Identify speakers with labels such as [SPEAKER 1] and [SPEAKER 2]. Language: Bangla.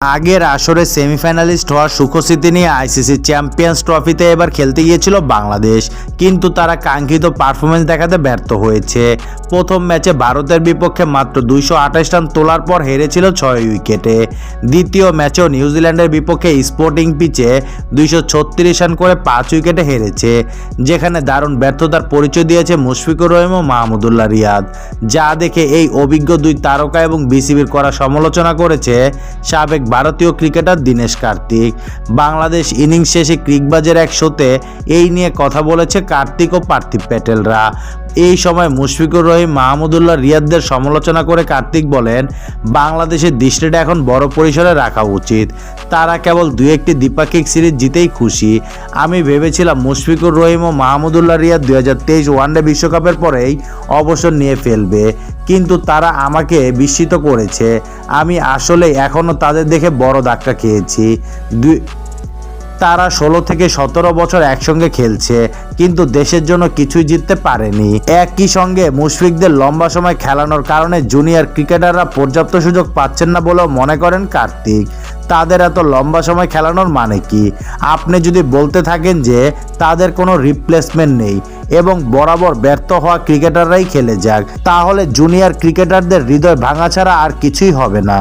[SPEAKER 1] আগের আসরে সেমিফাইনালিস্ট হওয়ার সুখস্মৃতি নিয়ে আইসিসি চ্যাম্পিয়ন্স ট্রফিতে এবার খেলতে গিয়েছিল বাংলাদেশ। কিন্তু তারা কাঙ্ক্ষিত পারফরমেন্স দেখাতে ব্যর্থ হয়েছে। প্রথম ম্যাচে ভারতের বিপক্ষে মাত্র দুইশো আঠাশ রান তোলার পর হেরেছিল ছয় উইকেটে। দ্বিতীয় ম্যাচেও নিউজিল্যান্ডের বিপক্ষে স্পোর্টিং পিচে দুইশো ছত্রিশ রান করে পাঁচ উইকেটে হেরেছে, যেখানে দারুণ ব্যর্থতার পরিচয় দিয়েছে মুশফিকুর রহিম ও মাহমুদুল্লাহ রিয়াদ। যা দেখে এই অভিজ্ঞ দুই তারকা এবং বিসিবির করা সমালোচনা করেছে সাবেক ভারতীয় ক্রিকেটার দীনেশ কার্তিক। বাংলাদেশ ইনিংস শেষে ক্রিকবাজের এক শোতে এই নিয়ে কথা বলেছে কার্তিক ও পার্থিব প্যাটেলরা। এই সময় মুশফিকুর রহিম, মাহমুদুল্লাহ রিয়াদদের সমালোচনা করে কার্তিক বলেন, বাংলাদেশের দৃষ্টিটা এখন বড় পরিসরে রাখা উচিত। তারা কেবল দু একটি দ্বিপাক্ষিক সিরিজ জিতেই খুশি। আমি ভেবেছিলাম মুশফিকুর রহিম ও মাহমুদুল্লাহ রিয়াদ দুই হাজার তেইশ ওয়ানডে বিশ্বকাপের পরেই অবসর নিয়ে ফেলবে। কিন্তু তারা আমাকে বিস্মিত করেছে। আমি আসলে এখনও তাদের দেখে বড় ধাক্কা খেয়েছি। দুই তারা ষোলো থেকে সতেরো বছর একসঙ্গে খেলছে, কিন্তু দেশের জন্য কিছুই জিততে পারেনি। একই সঙ্গে মুশফিকদের লম্বা সময় খেলানোর কারণে জুনিয়র ক্রিকেটাররা পর্যাপ্ত সুযোগ পাচ্ছেন না বলেও মনে করেন কার্তিক। তাদের এত লম্বা সময় খেলানোর মানে কি? আপনি যদি বলতে থাকেন যে তাদের কোনো রিপ্লেসমেন্ট নেই এবং বরাবর ব্যর্থ হওয়া ক্রিকেটাররাই খেলে যাক, তাহলে জুনিয়র ক্রিকেটারদের হৃদয় ভাঙা ছাড়া আর কিছুই হবে না।